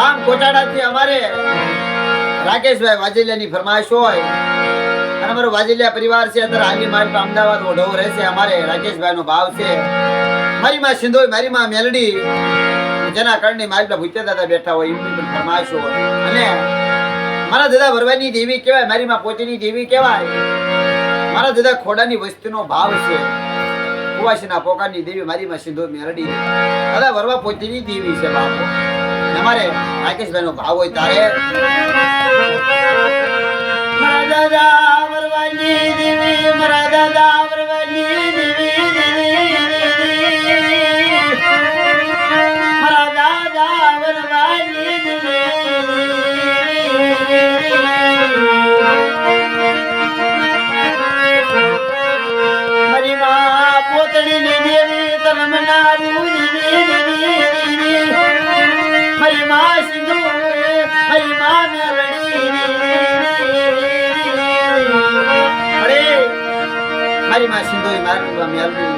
ગામ કોટાડાથી અમારે રાકેશભાઈ વાજેલિયાની ફરમાઈશ હોય. અને અમારો વાજેલિયા પરિવાર છે, અત્યારે હાલની મારી અમદાવાદ ઓઢવો રહેશે. અમારે રાકેશભાઈ નો ભાવ છે. મારી માં સિંધોઈ, મારી માં મેલડી. જેના કારણે મારી પાસે ભૂત્યા દાદા બેઠા હોય, એમની પણ ફરમાઈશ હોય. અને મારા દાદા વરવાની દેવી કહેવાય, મારી માં પોતીની દેવી કહેવાય. મારા દાદા ખોડાની વસ્તીનો ભાવ છે. કુવાસીના પોકારની દેવી મારી માં સિંધો મેરડી દાદા વરવા પોતીની દેવી છે, બાપો. અમારે રાકેશભાઈ નો ભાવ હોય તારે મારા દાદા મારી માં સિંધુ મારી માં મેલડી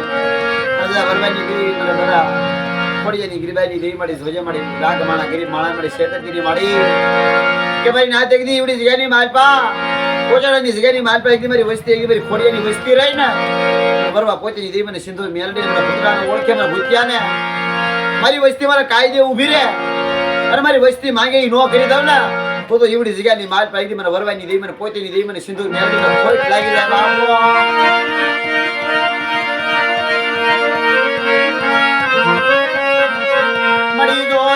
અરજા વરવાની દેવી મને બધા ખોડિયાની ગરીબાની દેવી મળી જોજે મળી રાગ માણા ગરીબ માણા મળી શેતરગીરી મળી. કે ભાઈ, ના તેગદી એવડી જગ્યાની માલપા. કોચાડાની જગ્યાની માલપા એકદી મારી વસ્તી એકદી મારી ખોડિયાની વસ્તી રહી ને વરવા પોતેની દેવી મને સિંધુ મેલડી મને પુતરાને ઓળખે, મારી મારા કાયદે ઊભી રહે. અને મારી વસ્તી માંગે નો કરી દઉં ને, તો તો એવડી જગ્યાની માલ પાડી મને વરવાની દઈ મને, પોતેની દઈ મને સિંધુ મેળવી લાગી જાય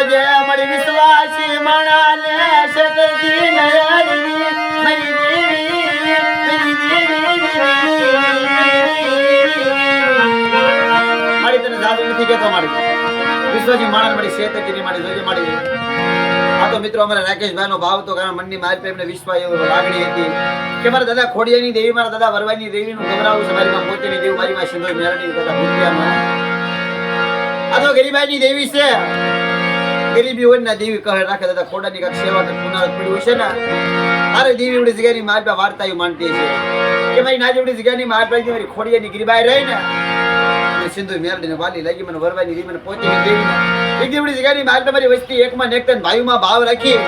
બાપો મળી વિશ્વાસી માણાને શેતરજી નયની મારી દેવી મારી દેવી મારી તને જાદુ નથી કેતો મારી વિશ્વાસી માણસ મારી શેતકીની મારી જોજે મારી આ તો મિત્રો અમારા રાકેશભાઈ નો ભાવ તો કારણ મનની મારી પ્રેમને વિશ્વ એવો લાગણી હતી કે મારા દાદા ખોડિયાની દેવી મારા દાદા વરવાની દેવી નું ગભરાવું છે મારી માં પોતેની દેવી મારી માં સિંધુ મેરડી દાદા ભૂતિયાનો આ તો ગરીબાઈ ની દેવી છે ગરીબી હોય ને દેવી કહે, રાખે દાદા ખોડાની કાંઈક સેવા કે પડ્યું છે ને અરે દેવી એવડી જગ્યાની માલ પા વાર્તા એવું માનતી છે કે ભાઈ ના જેવડી જગ્યાની મારી પાસે મારી ખોડિયાની ગરીબાઈ રહી ને મને સિંધુ મેરડી ને વાલી લાગી, મને વરવાની રી મને પોતેની દેવી એક દેવડી જગ્યાની પા મારી વસ્તી એકમાં માં એક ભાઈ માં ભાવ રાખી.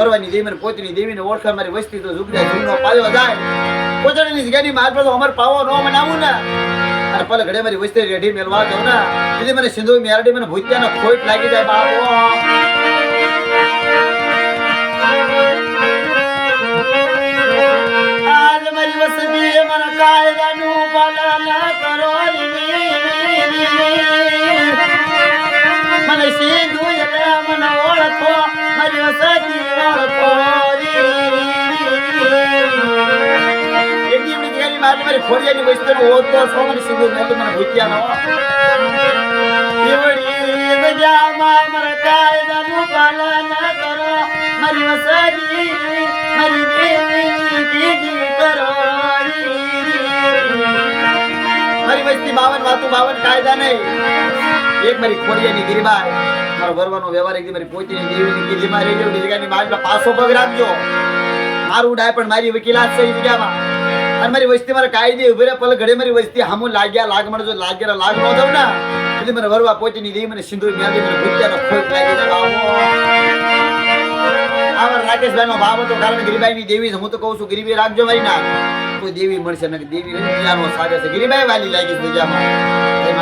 વરવાની દેવી મને પોતની દેવીને ઓળખા, મારી વસ્તી તો ઝુકડા ઝુમનો પાયો જાય. પોતાની જગ્યાની માલ પર અમર પાવો ન મનાવું ને. અને પલ ઘડે મારી વસ્તી રેડી મેલવા દઉં ને. એટલે મને સિંધુ મેરડી મને ભૂત્યાનો ખોટ લાગી જાય બાપો. આજ મારી વસ્તી મને કાયદાનું ભૂત્યાનો એવડી જગ્યામાં મારા કાયદાનું મારી મારી દેવીની દીદી કરો. મારી વસ્તી બાવન વાતું બાવન કાયદા નહીં. એક મારી ખોડિયાની ગિરબાઈ મારો ભરવાનો વ્યવહાર એક મારી પોતીની દેવીની ગીરી મારી એવડી જગ્યાની મારી પાસો પગ રાખજો. મારું ઉડાય પણ મારી વકીલાત છે જગ્યામાં. અને મારી વસ્તી મારા કાયદે ઊભી રહે પલ ઘડે મારી વસ્તી હામું લાગ્યા, લાગમણ જો લાગ્યા લાગ ન દઉં ના. એટલે મને વરવા પોતીની દેવી મને સિંદૂર મ્યાદી, મને ભૂત્યાનો ખોટ લાગી જાય. આવા. રાકેશભાઈ નો ભાવ હતો, કારણ ગરીબાઈ ની દેવી હું તો કહું છું, ગરીબી રાખજો ભાઈ ના કોઈ દેવી મળશે ને દેવી સાગે છે. ગરીબાઈ વાલી લાગી છે